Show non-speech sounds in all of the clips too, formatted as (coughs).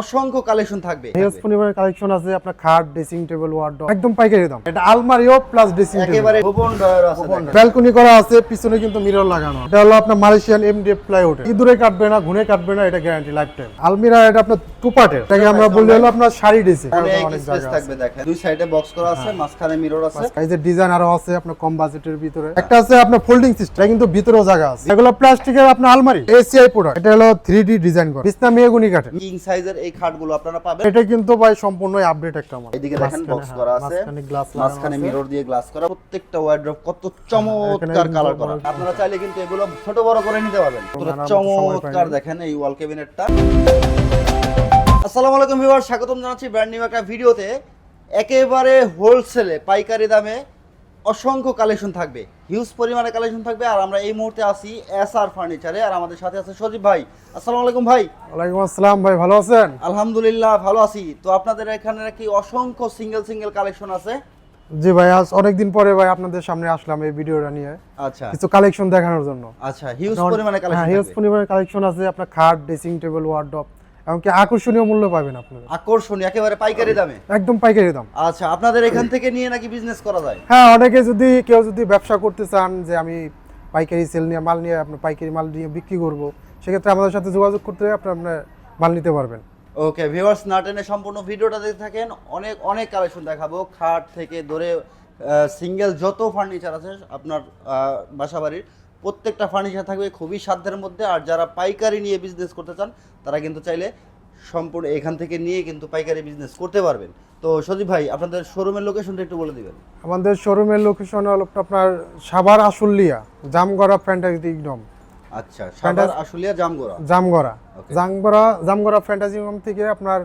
অসংখ্য কালেকশন থাকবে। হিউজ পরিমাণের কালেকশন আছে আপনার খাট ড্রেসিং টেবিল ওয়ার্ডরোব একদম পাইকারি দাম। এটা আলমারিও প্লাস ড্রেসিং টেবিল একেবারে গোপন ডয়ার আছে। ব্যালকনি করা আছে পিছনে কিন্তু মিরর লাগানো। এটা হলো আপনার মালয়েশিয়ান এমডিএফ প্লাইউড ইঁদুরে কাটবে না ঘুনে কাটবে না এটা গ্যারান্টি লাইফ টাইম আলমিরা এটা আপনার টু পার্টের এটাকে আমরা বলি হলো আপনার শাড়ি ড্রেসিং অনেক স্পেস থাকবে দেখেন। দুই সাইডে বক্স করা আছে মাঝখানে মিরর আছে। এই যে ডিজাইন আরও আছে আপনার কম বাজেটের ভিতরে। একটা আছে আপনার ফোল্ডিং সিস্টেম এটা কিন্তু ভিতরেও জায়গা আছে। এগুলো প্লাস্টিকের আপনার আলমারি এসিআই প্রোডাক্ট এটা হলো থ্রি ডি ডিজাইন করা। বিছনা মেয়েগুনি কাঠে কিং সাইজের এই খাটগুলো আপনারা পাবেন। এটা কিন্তু ভাই সম্পূর্ণ আপডেট একটা মাল এদিকে দেখেন বক্স করা আছে। মাঝখানে মিরর দিয়ে গ্লাস করা। প্রত্যেকটা ওয়ার্ড্রপ কত চমৎকার কালার করা। আপনারা চাইলে কিন্তু এগুলো ছোট বড় করে নিতে পারবেন। পুরো চমৎকার দেখেন এই ওয়াল ক্যাবিনেটটা আসসালামু আলাইকুম ভিউয়ার স্বাগতম জানাচ্ছি ব্র্যান্ড নিউ একটা ভিডিওতে একেবারে হোলসেলে পাইকারি দামে অসংখ্য কালেকশন থাকবে। হিউজ পরিমাণে কালেকশন থাকবে আর আমরা এই মুহূর্তে আছি এস আর ফার্নিচারে আর আমাদের সাথে আছে সজীব ভাই। আসসালামু আলাইকুম ভাই। ওয়ালাইকুম আসসালাম ভাই ভালো আছেন? আলহামদুলিল্লাহ ভালো আছি। তো আপনাদের এখানে কি অসংখ্য সিঙ্গেল সিঙ্গেল কালেকশন আছে? জি ভাই আজ অনেকদিন পরে ভাই আপনাদের সামনে আসলাম এই ভিডিওটা নিয়ে। আচ্ছা। কিছু কালেকশন দেখানোর জন্য। আচ্ছা হিউজ পরিমাণে হ্যাঁ কালেকশন হিউজ পরিমাণে কালেকশন আছে আপনার খাট ড্রেসিং টেবিল ওয়ার্ডরোব এমনকি আকর্ষণীয় মূল্য পাবেন আপনারা। আকর্ষণীয় একেবারে পাইকারি দামে? একদম পাইকারি দাম। আচ্ছা আপনাদের এখান থেকে নিয়ে নাকি বিজনেস করা যায়? হ্যাঁ অনেকে যদি কেউ যদি ব্যবসা করতে চান যে আমি পাইকারি সেল নিয়ে মাল নিয়ে আপনার পাইকারি মাল নিয়ে বিক্রি করব সেক্ষেত্রে আমাদের সাথে যোগাযোগ করতে আপনার আপনার মাল নিতে পারবেন। ওকে ভিউয়ার্স না টেনে সম্পূর্ণ ভিডিওটা দেখতে থাকেন। অনেক অনেক কালেকশন দেখাবো। খাট থেকে ধরে সিঙ্গেল যত ফার্নিচার আছে আপনার বাসাবাড়ির প্রত্যেকটা ফার্নিচার থাকবে খুবই সাধ্যের মধ্যে আর যারা পাইকারি নিয়ে বিজনেস করতে চান তারা কিন্তু চাইলে সম্পূর্ণ এখান থেকে নিয়ে কিন্তু পাইকারি বিজনেস করতে পারবেন। তো সজীব ভাই আপনাদের শোরুমের লোকেশনটা একটু বলে দিবেন। আমাদের শোরুমের লোকেশন হলো আপনার সাভার আশুলিয়া জামগড়া ফ্যান্টাসি ডম আচ্ছা সাভার আশুলিয়া জামগোড়া। জামগড়া। জামগড়া জামগড়া ফ্যান্টাসি হোম থেকে আপনার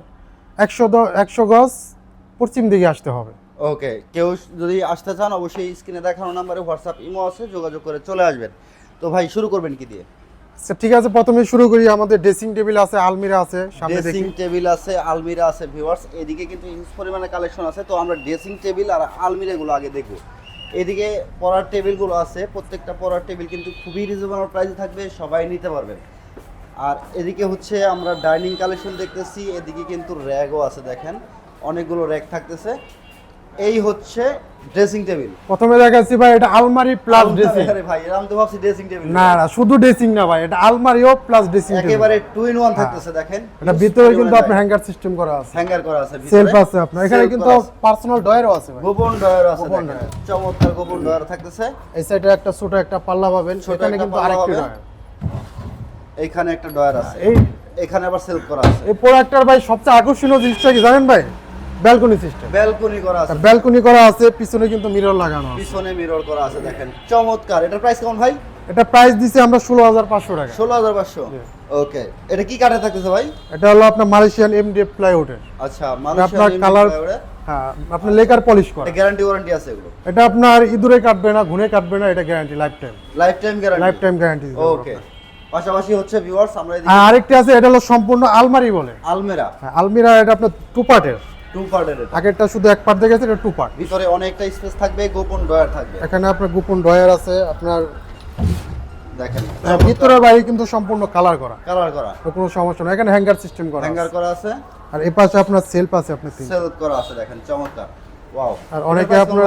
একশো একশো গজ পশ্চিম দিকে আসতে হবে। ওকে কেউ যদি আসতে চান অবশ্যই স্ক্রিনে দেখানো নাম্বারে হোয়াটসঅ্যাপ ইমো আছে যোগাযোগ করে চলে আসবেন। তো ভাই শুরু করবেন কি দিয়ে? আচ্ছা ঠিক আছে প্রথমে শুরু করি আমাদের ড্রেসিং টেবিল আছে আলমিরা আছে সামনে ড্রেসিং টেবিল আছে আলমিরা আছে ভিউয়ার্স এদিকে কিন্তু হিউজ পরিমাণে কালেকশন আছে তো আমরা ড্রেসিং টেবিল আর আলমিরাগুলো আগে দেখব। এদিকে পড়ার টেবিলগুলো আছে প্রত্যেকটা পড়ার টেবিল কিন্তু খুবই রিজনেবল প্রাইসে থাকবে সবাই নিতে পারবেন। আর এদিকে হচ্ছে আমরা ডাইনিং কালেকশন দেখতেছি এদিকে কিন্তু র্যাগও আছে দেখেন। অনেকগুলো র্যাক থাকতেছে। এই হচ্ছে ড্রেসিং টেবিল প্রথমে দেখাচ্ছি ভাই এটা আলমারি প্লাস ড্রেসিং আরে ভাই এরকম তো ভাবছি ড্রেসিং টেবিল না না শুধু ড্রেসিং না ভাই এটা আলমারিও প্লাস ড্রেসিং টেবিল একেবারে টু ইন ওয়ান থাকতেছে দেখেন। এটা ভিতরে কিন্তু আপনার হ্যাঙ্গার সিস্টেম করা আছে। হ্যাঙ্গার করা আছে ভিতরে। সেলফ আছে আপনার। এখানে কিন্তু পার্সোনাল ডয়ারও আছে ভাই। গোপন ডয়ার আছে গোপন দেখেন। চমৎকার গোপন ডয়ার থাকতেছে। এই সাইডে একটা ছোট একটা পাল্লা পাবেন। সেখানে কিন্তু আরেকটি। ডয়ার এইখানে একটা ডয়ার আছে। এই এখানে আবার সেলফ করা আছে। এই প্রোডাক্টটার ভাই সবচেয়ে আকর্ষণীয় জিনিসটা কি জানেন ভাই? ব্যালকনি সিস্টেম ব্যালকনি করা আছে। ব্যালকনি করা আছে পিছনে কিন্তু মিরর লাগানো আছে। পিছনে মিরর করা আছে দেখেন। চমৎকার। এটার প্রাইস কেমন ভাই? এটা প্রাইস দিছে আমরা ষোলো হাজার পাঁচশো টাকা। ষোলো হাজার পাঁচশো? ওকে এটা কি কাঠে থাকতেছে ভাই? এটা হলো আপনার মালয়েশিয়ান এমডিএফ প্লাইউডের আচ্ছা আপনার কালার হ্যাঁ আপনার লেকার পলিশ করা। গ্যারান্টি ওয়ারেন্টি আছে এগুলো। এটা আপনার ইঁদুরে কাটবে না ঘুনে কাটবে না এটা guarantee life time life time guarantee life time guarantee okay পাশাপাশি হচ্ছে ভিউয়ার্স আমরা আরেকটা আছে এটা হলো সম্পূর্ণ আলমারি বলে। আলমেরা। হ্যাঁ, আলমিরা এটা আপনার টু পার্টের টু পার্টের আগেরটা শুধু এক পার্ট দেখেছে এটা টু পার্ট ভিতরে অনেকটা স্পেস থাকবে গোপন ডয়ার থাকবে। এখানে আপনার গোপন ডয়ার আছে আপনার দেখেন। হ্যাঁ, ভিতরের বাইরে কিন্তু সম্পূর্ণ কালার করা। কালার করা। কোনো সমস্যা এখানে হ্যাঙ্গার সিস্টেম করা হ্যাঙ্গার করা আছে। আর এই পাশে আপনার সেলফ আছে আপনি তিন সেল করা আছে দেখেন চমৎকার। ওয়াও আর অনেকে আপনার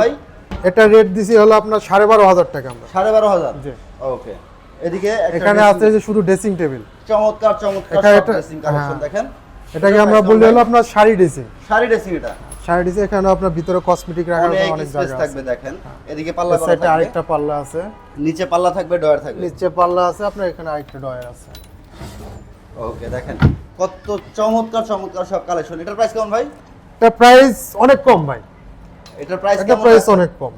এটা রেট দিছি হলো আপনার সাড়ে বারো হাজার টাকা আমরা। সাড়ে বারো হাজার? জি। ওকে এদিকে এখানে আছে যে শুধু ড্রেসিং টেবিল চমৎকার চমৎকার ড্রেসিং কালেকশন হ্যাঁ। দেখেন। এটাকে আমরা বললি হলো আপনার শাড়ি ড্রেসিং। শাড়ি ড্রেসিং এটা। শাড়ি ড্রেসিং এখানে আপনার ভিতরে কসমেটিক রাখার অনেক জায়গা আছে। থাকবে দেখেন। এদিকে পাল্লা করা সাইডে থাকবে। আরেকটা পাল্লা আছে। নিচে পাল্লা থাকবে ডয়ার থাকবে। নিচে পাল্লা আছে আপনার এখানে আরেকটা ডয়ার আছে। ওকে দেখেন। কত চমৎকার চমৎকার সব কালেকশন এটার প্রাইস কেমন ভাই? এটা প্রাইস অনেক কম ভাই। এটার প্রাইস এটা প্রাইস অনেক কম।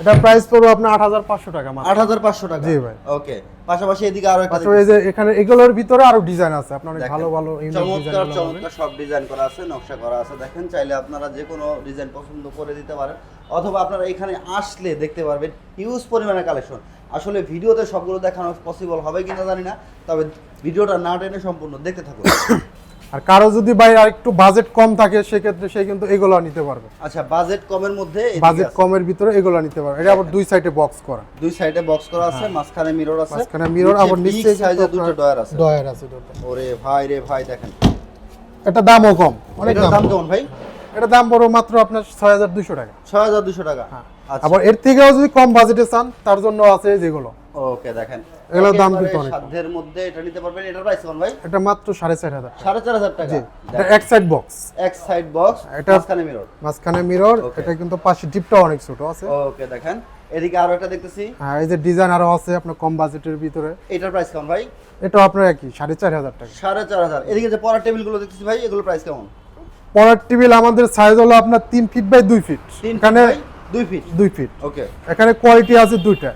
এটা প্রাইস পড়বে আপনার আট হাজার পাঁচশো টাকা মাত্র। আট হাজার পাঁচশো টাকা। জি ভাই। ওকে পাশাপাশি এদিকে আরও একটা এই যে এখানে এগুলোর ভিতরে আরও ডিজাইন আছে। আপনার অনেক ভালো ভালো চমৎকার চমৎকার সব ডিজাইন করা আছে নকশা করা আছে। দেখেন চাইলে আপনারা যে কোনো ডিজাইন পছন্দ করে দিতে পারেন। অথবা আপনারা এখানে আসলে দেখতে পারবেন হিউজ পরিমাণে কালেকশন আসলে ভিডিওতে সবগুলো দেখানো পসিবল হবে কিনা জানি না তবে ভিডিওটা না টেনে সম্পূর্ণ দেখতে থাকুন। আর কারও যদি ভাই আর একটু বাজেট কম থাকে সেক্ষেত্রে সে কিন্তু এগুলো নিতে পারবে। আচ্ছা বাজেট কমের মধ্যে বাজেট কমের ভিতরে এগুলো নিতে পারবে। এটা আবার দুই সাইডে বক্স করা। দুই সাইডে বক্স করা আছে মাঝখানে মিরর আছে। হ্যাঁ। মাঝখানে mirror, আবার নিচে সাইজে দুটো ডয়ার আছে। ডয়ার আছে দুটো। ওরে ভাই রে ভাই দেখেন। এটা দামও কম। অনেক দাম দাম। কম। কেমন ভাই? এটা দাম বড় মাত্র আপনার ছয় হাজার দুশো টাকা। ছয় হাজার দুশো টাকা। আচ্ছা। আবার এর থেকেও যদি কম বাজেটে চান তার জন্য আছে যেগুলো। ওকে দেখেন। এগুলোর দাম কিন্তু অনেক কম। সাধ্যের মধ্যে এটা নিতে পারবেন। এটার প্রাইস কেমন ভাই? এটা মাত্র সাড়ে চার হাজার টাকা। সাড়ে চার হাজার টাকা? এটা এক সাইড বক্স এক সাইড বক্স এটা- মাঝখানে মিরর মাঝখানে মিরর এটা কিন্তু পাশে ডিপটা অনেক ছোট আছে। ওকে দেখেন। এদিকে আরও একটা দেখতেছি। হ্যাঁ এই যে ডিজাইন আরও আছে আপনার কম বাজেটের ভিতরে। এটার প্রাইস কেমন ভাই? এটাও আপনার একই সাড়ে চার হাজার টাকা। সাড়ে চার হাজার। এদিকে যে পড়ার টেবিলগুলো দেখতেছি ভাই এগুলো প্রাইস কেমন? টেবিল আমাদের সাইজ হলো আপনার তিন ফিট বাই দুই ফিট এখানে ফিট দুই ফিট দুই ফিট ওকে। এখানে কোয়ালিটি আছে দুইটা।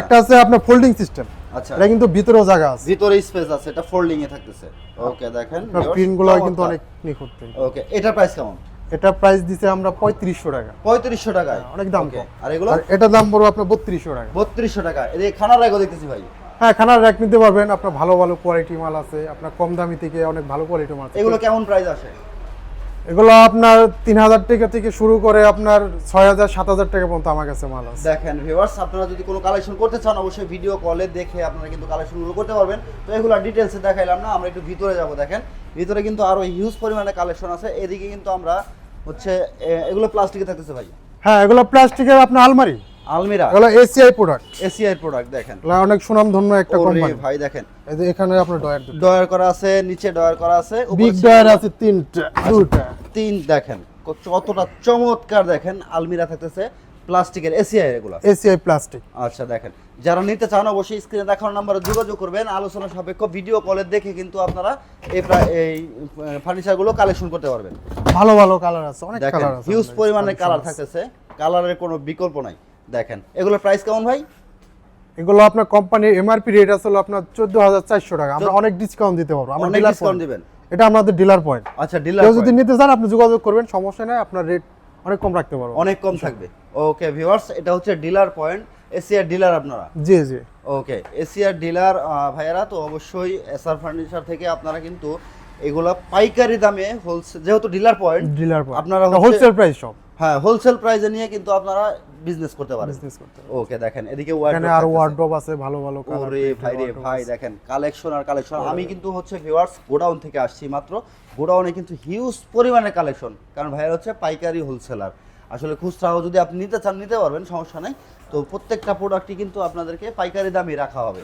একটা আছে আপনার ফোল্ডিং সিস্টেম আচ্ছা। এটা কিন্তু ভিতরেও জায়গা আছে। ভিতরে স্পেস আছে এটা ফোল্ডিং এ থাকতেছে। ওকে দেখেন প্রিন্টগুলো কিন্তু অনেক নিখুঁত print। ওকে এটার প্রাইস কেমন? এটা প্রাইস দিছে আমরা পঁয়ত্রিশশো টাকা। পঁয়ত্রিশশো টাকায়? হ্যাঁ, অনেক দাম। আর এগুলো? এটা দাম পড়বে আপনার বত্রিশশো টাকা। বত্রিশশো টাকা। এদিকে খানার রেগো দেখতেছি ভাই। হ্যাঁ খানার র্যাক নিতে পারবেন। আপনার ভালো ভালো কোয়ালিটি মাল আছে। আপনার কম দামি থেকে অনেক ভালো কোয়ালিটি মাল আছে। এগুলো কেমন প্রাইস আসে? এগুলো আপনার তিন হাজার টাকা থেকে শুরু করে আপনার ছয় হাজার সাত হাজার টাকা পর্যন্ত আমার কাছে মাল আছে। দেখেন ভিউয়ার্স আপনারা যদি কোনো কালেকশন করতে চান অবশ্যই ভিডিও কলে দেখে আপনারা কিন্তু কালেকশনগুলো করতে পারবেন। তো এগুলো ডিটেলসে দেখাইলাম না আমরা একটু ভিতরে যাব দেখেন। ভিতরে কিন্তু আরও হিউজ পরিমাণে কালেকশন আছে। এদিকে কিন্তু আমরা হচ্ছে এগুলো প্লাস্টিকে থাকতেছে ভাই। হ্যাঁ এগুলো প্লাস্টিকের আপনার আলমারি। আলমিরা। এগুলো এসিআই প্রোডাক্ট এসিআই প্রোডাক্ট দেখেন। অনেক সুনামধন্য একটা ওরে কোম্পানি ভাই দেখেন। এই যে এখানে আপনার ডয়ার ডয়ার করা আছে নিচে ডয়ার করা আছে উপরে বিগ ডয়ার আছে তিনটা দুটা। তিন দেখেন কতটা চমৎকার দেখেন আলমিরা থাকতেছে প্লাস্টিকের এসিআই এগুলো। এসিআই প্লাস্টিক আচ্ছা দেখেন যারা নিতে চান অবশ্যই স্ক্রিনে দেখানোর নাম্বারে যোগাযোগ করবেন। আলোচনা সাপেক্ষ ভিডিও কলে দেখে কিন্তু আপনারা এই এই ফার্নিচারগুলো কালেকশন করতে পারবেন। ভালো ভালো কালার আছে অনেক দেখেন কালার আছে। হিউজ পরিমাণে কালার। থাকতেছে। কালারের কোনো বিকল্প নাই। দেখেন এগুলোর প্রাইস কেমন ভাই? এগুলো আপনার কোম্পানির এমআরপি রেট আছে হলো আপনার চোদ্দ হাজার চারশো টাকা। আমরা অনেক ডিসকাউন্ট দিতে পারব। আমরা অনেক ডিসকাউন্ট দিবেন। এটা আমাদের ডিলার পয়েন্ট আচ্ছা ডিলার কেউ যদি নিতে চান আপনি যোগাযোগ করবেন সমস্যা নাই আপনার রেট অনেক কম রাখতে পারব। অনেক কম থাকবে। ওকে ভিউয়ার্স এটা হচ্ছে ডিলার পয়েন্ট এসিআর ডিলার আপনারা? জি জি। ওকে এসিআর ডিলার ভাইয়ারা তো অবশ্যই এসআর ফার্নিচার থেকে আপনারা কিন্তু এগুলা পাইকারি দামে হোলসেল যেহেতু ডিলার পয়েন্ট ডিলার পয়েন্ট আপনারা হোলসেল প্রাইস সব হ্যাঁ হোলসেল প্রাইসে নিয়ে কিন্তু আপনারা বিজনেস করতে পারেন। বিজনেস করতে। ওকে দেখেন এদিকে wardrobe আরও থাকতেছে। ওয়ার্ড্রপ আছে ভালো ভালো ওরে ভাই রে ভাই দেখেন কালেকশন আর কালেকশন আমি কিন্তু হচ্ছে ভিউয়ার্স গোডাউন থেকে আসছি মাত্র। গোডাউনে কিন্তু হিউজ পরিমাণে কালেকশন কারণ ভাইয়ের হচ্ছে পাইকারি হোলসেলার আসলে খুচরাও যদি আপনি নিতে চান নিতে পারবেন সমস্যা নাই। তো প্রত্যেকটা প্রোডাক্টই কিন্তু আপনাদেরকে পাইকারি দামে রাখা হবে।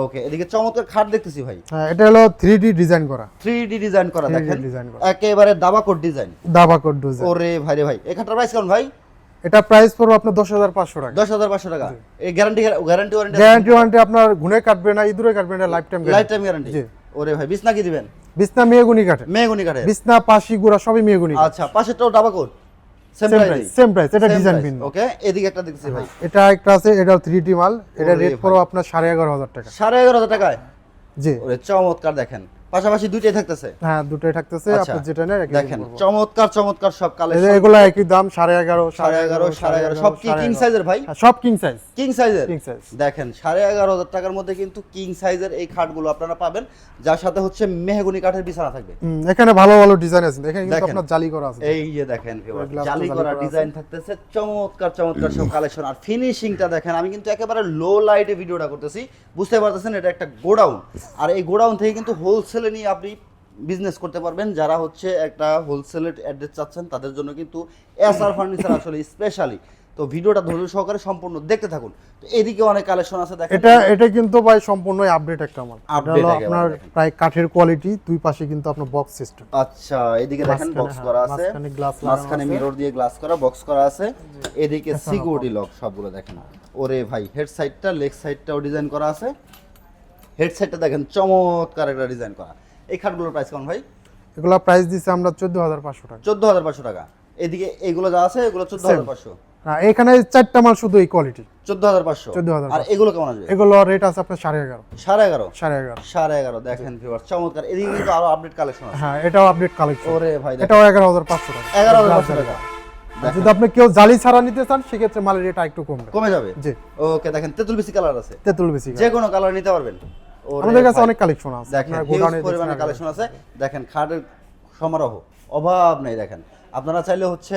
ওকে এদিকে চমৎকার খাট দেখতেছি ভাই। হ্যাঁ এটা হলো থ্রি ডি ডিজাইন করা। থ্রি ডি ডিজাইন করা 3D দেখেন? design করা। একেবারে দাবাকোট ডিজাইন দাবাকর ডিজাইন ওরে ভাই রে ভাই এই খাটটার প্রাইস কেমন ভাই? এটা প্রাইস পড়বে আপনার দশ হাজার পাঁচশো টাকা। দশ হাজার পাঁচশো টাকা। এই guarantee guarantee warranty guarantee warranty আপনার ঘুনে কাটবে না ইঁদুরে কাটবে না life time life time guarantee ওরে ভাই বিছনা কি দিবেন? বিছনা মেয়েগুনি কাটে মেহগুনি কাঠের। বিছনা পাশি গুড়া সবই মেয়েগুনি আচ্ছা পাশেরটাও ডাবাকোট সেম প্রাইস সেম প্রাইস এটা ডিজাইন ভিন্ন ওকে এদিকে একটা দেখছি ভাই। এটা একটা আছে এটা মাল। এটা রেট। পড়ো আপনার সাড়ে এগারো হাজার টাকা। সাড়ে এগারো হাজার টাকায়? জি। ওরে চমৎকার দেখেন। পাশাপাশি দুইটাই থাকতেছে? হ্যাঁ দুটোই থাকতেছে। আচ্ছা, আপনার যেটা একই দেখেন চমৎকার চমৎকার সব কালেকশন এগুলো একই দাম সাড়ে এগারো সাড়ে এগারো সাড়ে এগারো। সব কি কিং সাইজের ভাই? হ্যাঁ, সব কিং সাইজ কিং সাইজের কিং সাইজ দেখেন সাড়ে এগারো হাজার টাকার মধ্যে কিন্তু কিং সাইজের এই খাটগুলো আপনারা পাবেন যার সাথে হচ্ছে মেহগুনি কাঠের বিছানা থাকবে। এখানে ভালো ভালো ডিজাইন আছে। এখানে কিন্তু আপনার জালি করা আছে। এই যে দেখেন জালি করা ডিজাইন থাকতেছে চমৎকার চমৎকার সব কালেকশন আর ফিনিশিংটা দেখেন আমি কিন্তু একেবারে লো লাইটে ভিডিওটা করতেছি বুঝতে পারতেছেন এটা একটা গোডাউন। আর এই গোডাউন থেকে কিন্তু হোলসেলে নিয়ে আপনি বিজনেস করতে পারবেন। যারা হচ্ছে একটা হোলসেলের অ্যাড্রেস চাচ্ছেন তাদের জন্য কিন্তু এসআর ফার্নিচার আসলে স্পেশালি তো ভিডিওটা ধৈর্য সহকারে সম্পূর্ণ দেখতে থাকুন। তো এদিকে অনেক কালেকশন আছে দেখেন। এটা এটা কিন্তু ভাই সম্পূর্ণ আপডেট একটা মাল। হলো আপনার প্রায় কাঠের কোয়ালিটি দুই পাশে কিন্তু আপনার বক্স সিস্টেম আচ্ছা এদিকে দেখেন বক্স করা আছে। মাঝখানে লাগানো মাঝখানে মিরর দিয়ে গ্লাস করা বক্স করা আছে। এদিকে সিকিউরিটি লক সবগুলো দেখেন। ওরে ভাই হেড সাইডটা লেগ সাইডটাও ডিজাইন করা আছে। হেড সাইডটা দেখেন চমৎকার একটা ডিজাইন করা। এই খাটগুলোর প্রাইস কেমন ভাই? এগুলো প্রাইস দিচ্ছে আমরা চোদ্দ হাজার পাঁচশো টাকা। চোদ্দ হাজার পাঁচশো টাকা। এদিকে এইগুলো যা আছে এগুলো চোদ্দ হাজার পাঁচশো। না এখানে চারটা মাল শুধু এই কোয়ালিটি চোদ্দ হাজার পাঁচশো। 14,500 আর এগুলো কেমন আসবে? এগুলো রেট আছে আপনার সাড়ে এগারো। সাড়ে এগারো? সাড়ে এগারো। সাড়ে এগারো দেখেন ভিউয়ার চমৎকার। এদিকে কিন্তু আরও আপডেট কালেকশন আছে। হ্যাঁ এটাও আপডেট কালেকশন ওরে ভাই এটাও এগারো হাজার পাঁচশো টাকা। এগারো হাজার পাঁচশো টাকা। যদি আপনি কেউ জালি ছাড়া নিতে চান সেক্ষেত্রে মালের রেট একটু কমবে। কমে যাবে? জি। ওকে দেখেন তেঁতুল বেশি কালার আছে। তেঁতুল বেশি যে কোনো কালার নিতে পারবেন। আমাদের কাছে অনেক কালেকশন আছে। দেখেন পরিমাণে কালেকশন আছে। দেখেন খাটের সমারোহ অভাব নেই দেখেন। আপনারা চাইলে হচ্ছে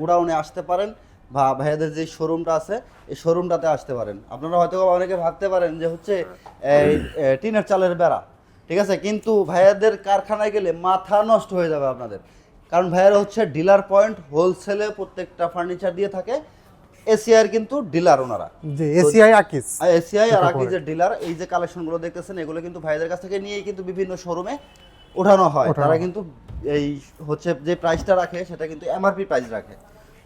গুডাউনে আসতে পারেন বা ভাইয়াদের যে শোরুমটা আছে এই শোরুমটাতে আসতে পারেন। আপনারা হয়তো অনেকে ভাবতে পারেন যে হচ্ছে এই টিনের চালের বেড়া ঠিক আছে? কিন্তু ভাইয়াদের কারখানায় গেলে মাথা নষ্ট হয়ে যাবে আপনাদের। কারণ ভাইয়ারা হচ্ছে ডিলার পয়েন্ট হোলসেলে প্রত্যেকটা ফার্নিচার দিয়ে থাকে। এসিআর কিন্তু ডিলার ওনারা। যে এসিআই আকিস। এসিআই আর দুটো আকিজের ডিলার এই যে কালেকশনগুলো দেখতেছেন এগুলো কিন্তু ভাইদের কাছ থেকে নিয়েই কিন্তু বিভিন্ন শোরুমে ওঠানো হয়। তারা কিন্তু এই হচ্ছে যে প্রাইসটা রাখে সেটা কিন্তু এমআরপি প্রাইস রাখে।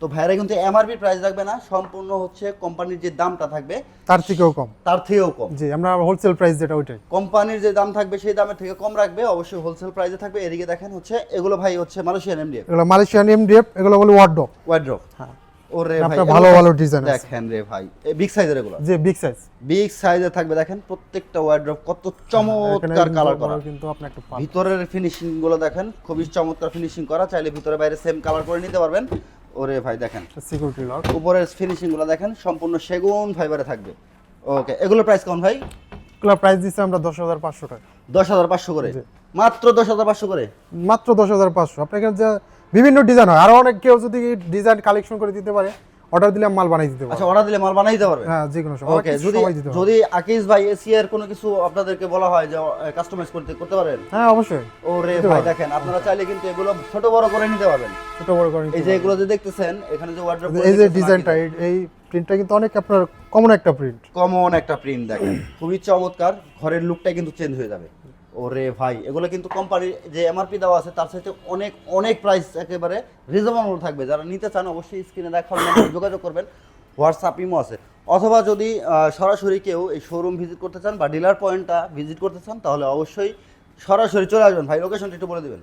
তো ভাইরা কিন্তু এমআরপি প্রাইস রাখবে না সম্পূর্ণ হচ্ছে কোম্পানির যে দামটা থাকবে তার থেকেও কম। তার থেকেও কম। জি আমরা হোলসেল প্রাইস যেটা ওইটাই। কোম্পানির যে দাম থাকবে সেই দামের থেকে কম রাখবে অবশ্যই হোলসেল প্রাইসে থাকবে। এদিকে দেখেন হচ্ছে এগুলো ভাই হচ্ছে মালয়েশিয়ান এমডিএফ এগুলো মালয়েশিয়ান এমডিএফ এগুলো বলে ওয়ার্ডরোব ওয়াইড্রপ হ্যাঁ। ওরে ভাই ভালো ভালো ডিজাইন দেখেন রে ভাই বিগ সাইজের এগুলো। যে বিগ সাইজ বিগ সাইজে থাকবে দেখেন প্রত্যেকটা ওয়াইড্রপ কত চমৎকার কালার করা। কিন্তু আপনি একটু ভিতরের ফিনিশিংগুলো দেখেন খুবই চমৎকার ফিনিশিং করা চাইলে ভিতরে বাইরে সেম কালার করে নিতে পারবেন। ওরে ভাই দেখেন। সিকিউরিটি লক উপরের ফিনিশিংগুলো দেখেন সম্পূর্ণ সেগুন ফাইবারে থাকবে। ওকে এগুলোর প্রাইস কেমন ভাই? এগুলো প্রাইস দিচ্ছি আমরা দশ হাজার পাঁচশো টাকা। দশ হাজার পাঁচশো করে? মাত্র দশ হাজার পাঁচশো করে? মাত্র দশ হাজার পাঁচশো। এখানে যে বিভিন্ন ডিজাইন হয়। আরও অনেক কেউ যদি ডিজাইন কালেকশন করে দিতে পারে অর্ডার দিলে মাল বানাই দিতে পারে আচ্ছা অর্ডার দিলে মাল বানাই দিতে পারবে? হ্যাঁ যে কোনো সময় ওকে যদি যদি আকিস ভাই এসিয়ার কোনো কিছু আপনাদেরকে বলা হয় যে কাস্টমাইজ করতে করতে পারেন? হ্যাঁ অবশ্যই। ওরে দিতে ভাই দেখেন আপনারা চাইলে কিন্তু এগুলো ছোট বড় করে নিতে পারবেন। ছোট বড় করে এই যে এগুলো যে দেখতেছেন এখানে যে ওয়ার্ড্রপ এই যে ডিজাইনটা এই প্রিন্টটা কিন্তু অনেক আপনার কমন একটা প্রিন্ট কমন একটা প্রিন্ট দেখেন। খুবই চমৎকার ঘরের লুকটা কিন্তু চেঞ্জ হয়ে যাবে। ওরে ভাই এগুলো কিন্তু কোম্পানির যে এমআরপি দেওয়া আছে তার সাথে অনেক অনেক প্রাইস একেবারে রিজনেবল থাকবে। যারা নিতে চান অবশ্যই স্ক্রিনে দেখার নম্বরে (coughs) যোগাযোগ করবেন হোয়াটসঅ্যাপ ইমো আছে। অথবা যদি সরাসরি কেউ এই শোরুম ভিজিট করতে চান বা ডিলার পয়েন্টটা ভিজিট করতে চান তাহলে অবশ্যই সরাসরি চলে আসবেন। ভাই লোকেশনটা একটু বলে দিবেন।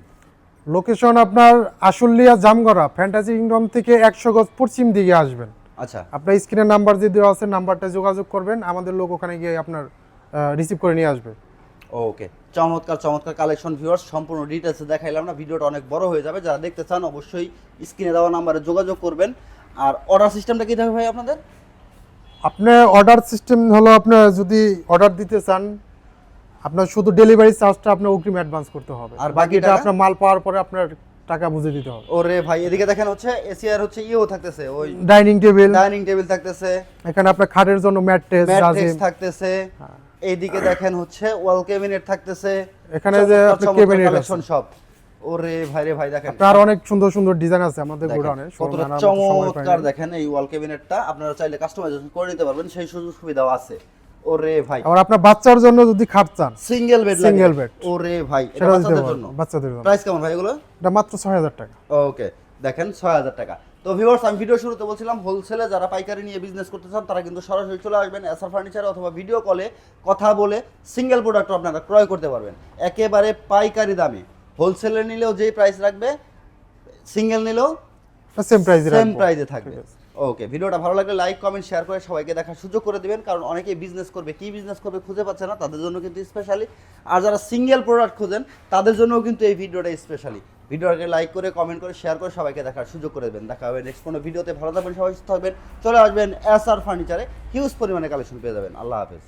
লোকেশন আপনার আশুলিয়া জামগড়া ফ্যান্টাসি কিংডম থেকে একশো গজ পশ্চিম দিকে আসবেন। আচ্ছা। আপনার স্ক্রিনের নাম্বার যে দেওয়া আছে নাম্বারটা যোগাযোগ করবেন। আমাদের লোক ওখানে গিয়ে আপনার রিসিভ করে নিয়ে আসবে। ওকে চমৎকার চমৎকার কালেকশন ভিউয়ার্স সম্পূর্ণ ডিটেলসে দেখাইলাম না। ভিডিওটা অনেক বড় হয়ে যাবে। যারা দেখতে চান অবশ্যই স্ক্রিনে দেওয়া নাম্বারে যোগাযোগ করবেন। আর অর্ডার সিস্টেমটা কি থাকবে ভাই আপনাদের? আপনার অর্ডার সিস্টেম হলো আপনার যদি অর্ডার দিতে চান আপনার শুধু ডেলিভারি চার্জটা আপনার অগ্রিম অ্যাডভান্স করতে হবে। আর বাকিটা? আপনার মাল পাওয়ার পরে আপনার টাকা বুঝে দিতে হবে। ওরে ভাই এদিকে দেখেন হচ্ছে এসি আর হচ্ছে ইও থাকতেছে ওই ডাইনিং টেবিল ডাইনিং টেবিল থাকতেছে। এখানে আপনার খাটের জন্য ম্যাট্রেস থাকতেছে। এইদিকে দেখেন হচ্ছে ওয়াল ক্যাবিনেট থাকতেছে। এখানে যে আছে। কালেকশন সব। ওরে ভাই রে ভাই দেখেন। আপনার অনেক সুন্দর সুন্দর ডিজাইন আছে আমাদের গোডাউনে। কতটা চমৎকার দেখেন এই ওয়াল ক্যাবিনেটটা। আপনারা চাইলে কাস্টমাইজেশন করে নিতে পারবেন সেই সুযোগ সুবিধাও আছে। ওরে ভাই। আবার আপনার বাচ্চার জন্য যদি খাট চান সিঙ্গেল বেড Single bed। ওরে ভাই এটা বাচ্চাদের জন্য। বাচ্চাদের জন্য। প্রাইস কেমন ভাই এগুলো? এটা মাত্র ছয় হাজার টাকা। ওকে দেখেন ছয় হাজার টাকা। তো ভিউয়ার্স আমি ভিডিও শুরুতে বলছিলাম হোলসেলে যারা পাইকারি নিয়ে বিজনেস করতে চান তারা কিন্তু সরাসরি চলে আসবেন এসআর ফার্নিচারে অথবা ভিডিও কলে কথা বলে সিঙ্গেল প্রোডাক্ট আপনারা ক্রয় করতে পারবেন। একেবারে পাইকারি দামে। হোলসেলে নিলেও যেই প্রাইস রাখবে সিঙ্গেল নিলেও সেম প্রাইস সেম প্রাইসে থাকবে। ওকে ভিডিওটা ভালো লাগলে লাইক কমেন্ট শেয়ার করে সবাইকে দেখার সুযোগ করে দেবেন। কারণ অনেকেই বিজনেস করবে, কি বিজনেস করবে খুঁজে পাচ্ছে না, তাদের জন্য কিন্তু স্পেশালি আর যারা সিঙ্গেল প্রোডাক্ট খুঁজেন, তাদের জন্যও কিন্তু এই ভিডিওটা স্পেশালি ভিডিওটাকে লাইক করে কমেন্ট করে শেয়ার করে সবাইকে দেখার সুযোগ করে দেবেন। দেখা হবে নেক্সট কোনো ভিডিওতে। ভালো থাকবেন, সবাই সুস্থ থাকবেন। চলে আসবেন এস আর ফার্নিচারে হিউজ পরিমাণে কালেকশন পেয়ে যাবেন। আল্লাহ হাফেজ।